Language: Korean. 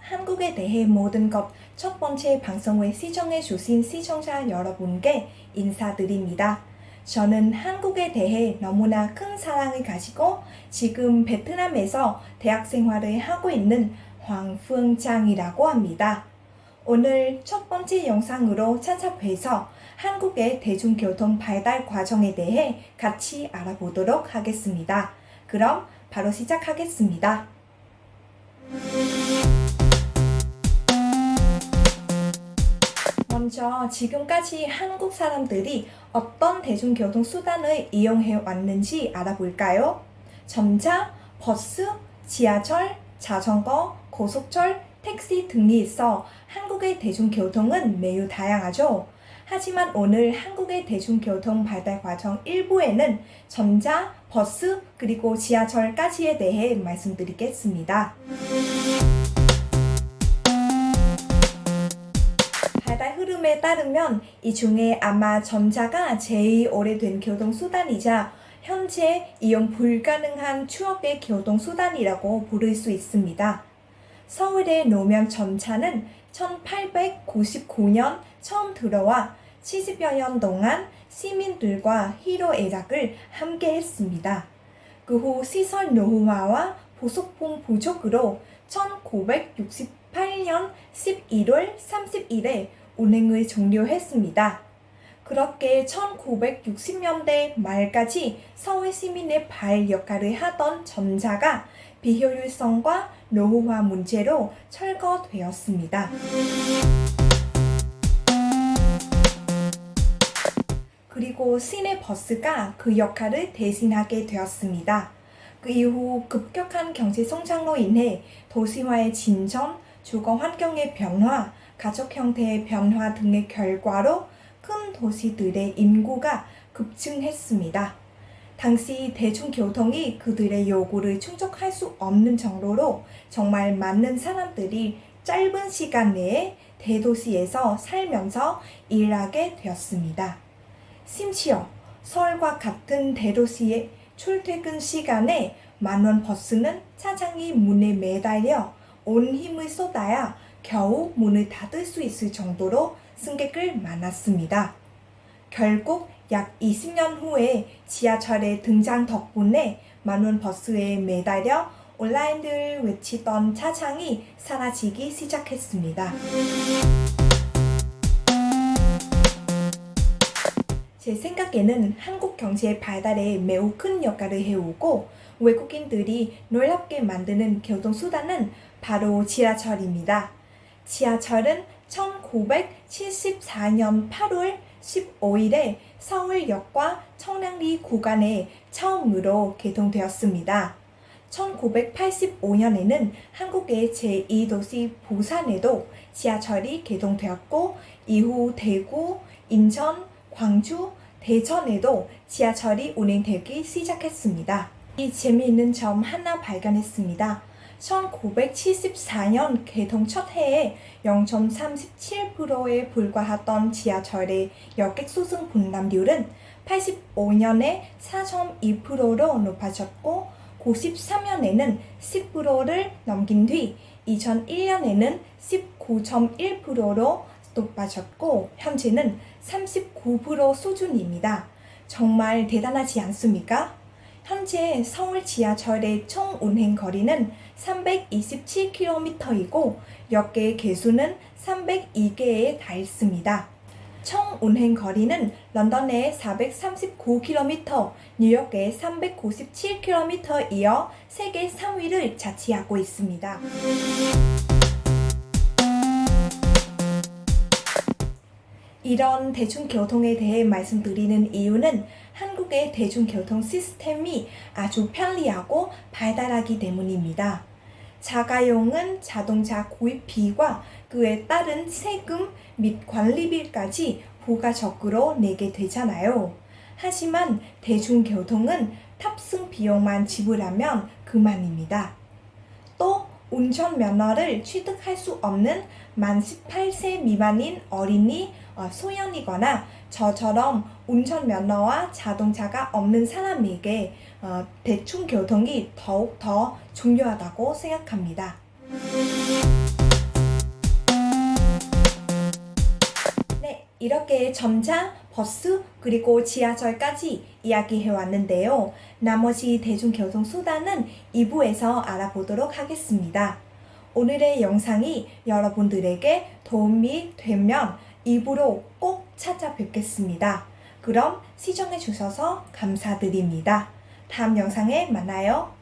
한국에 대해 모든 것 첫 번째 방송을 시청해 주신 시청자 여러분께 인사드립니다. 저는 한국에 대해 너무나 큰 사랑을 가지고 지금 베트남에서 대학 생활을 하고 있는 황풍장이라고 합니다. 오늘 첫 번째 영상으로 찾아뵈서 한국의 대중교통 발달 과정에 대해 같이 알아보도록 하겠습니다. 그럼 바로 시작하겠습니다. 먼저 지금까지 한국 사람들이 어떤 대중교통 수단을 이용해 왔는지 알아볼까요? 전차, 버스, 지하철, 자전거, 고속철, 택시 등이 있어 한국의 대중교통은 매우 다양하죠. 하지만 오늘 한국의 대중교통 발달 과정 일부에는 전자, 버스, 그리고 지하철까지에 대해 말씀드리겠습니다. 흐름에 따르면 이 중에 아마 전자가 제일 오래된 교통수단이자 현재 이용 불가능한 추억의 교통수단이라고 부를 수 있습니다. 서울의 노면 전차는 1899년 처음 들어와 70여 년 동안 시민들과 희로애락을 함께 했습니다. 그 후 시설 노후화와 보석품 부족으로 1968년 11월 30일에 운행을 종료했습니다. 그렇게 1960년대 말까지 서울 시민의 발 역할을 하던 전차가 비효율성과 노후화 문제로 철거되었습니다. 그리고 시내 버스가 그 역할을 대신하게 되었습니다. 그 이후 급격한 경제 성장로 인해 도시화의 진전, 주거 환경의 변화, 가족 형태의 변화 등의 결과로 큰 도시들의 인구가 급증했습니다. 당시 대중교통이 그들의 요구를 충족할 수 없는 정도로 정말 많은 사람들이 짧은 시간 내에 대도시에서 살면서 일하게 되었습니다. 심지어 서울과 같은 대도시의 출퇴근 시간에 만원 버스는 차장이 문에 매달려 온 힘을 쏟아야 겨우 문을 닫을 수 있을 정도로 승객을 많았습니다. 결국 약 20년 후에 지하철의 등장 덕분에 만원 버스에 매달려 온라인을 외치던 차장이 사라지기 시작했습니다. 제 생각에는 한국 경제의 발달에 매우 큰 역할을 해오고 외국인들이 놀랍게 만드는 교통수단은 바로 지하철입니다. 지하철은 1974년 8월 15일에 서울역과 청량리 구간에 처음으로 개통되었습니다. 1985년에는 한국의 제2도시 부산에도 지하철이 개통되었고 이후 대구, 인천, 광주, 대전에도 지하철이 운행되기 시작했습니다. 이 재미있는 점 하나 발견했습니다. 1974년 개통 첫 해에 0.37%에 불과하던 지하철의 여객 수승 분담률은 85년에 4.2%로 높아졌고 93년에는 10%를 넘긴 뒤 2001년에는 19.1%로 높아졌고 현재는 39% 수준입니다. 정말 대단하지 않습니까? 현재 서울 지하철의 총 운행 거리는 327km이고 역계 개수는 302개에 달했습니다. 총 운행 거리는 런던의 439km, 뉴욕의 397km 이어 세계 3위를 차지하고 있습니다. 이런 대중교통에 대해 말씀드리는 이유는 한국의 대중교통 시스템이 아주 편리하고 발달하기 때문입니다. 자가용은 자동차 구입비와 그에 따른 세금 및 관리비까지 부가적으로 내게 되잖아요. 하지만 대중교통은 탑승 비용만 지불하면 그만입니다. 또 운전 면허를 취득할 수 없는 만 18세 미만인 어린이, 어, 소년이거나 저처럼 운전 면허와 자동차가 없는 사람에게 어, 대중교통이 더욱 더 중요하다고 생각합니다. 이렇게 점자, 버스, 그리고 지하철까지 이야기해 왔는데요. 나머지 대중교통 수단은 2부에서 알아보도록 하겠습니다. 오늘의 영상이 여러분들에게 도움이 되면 2부로 꼭 찾아뵙겠습니다. 그럼 시청해 주셔서 감사드립니다. 다음 영상에 만나요.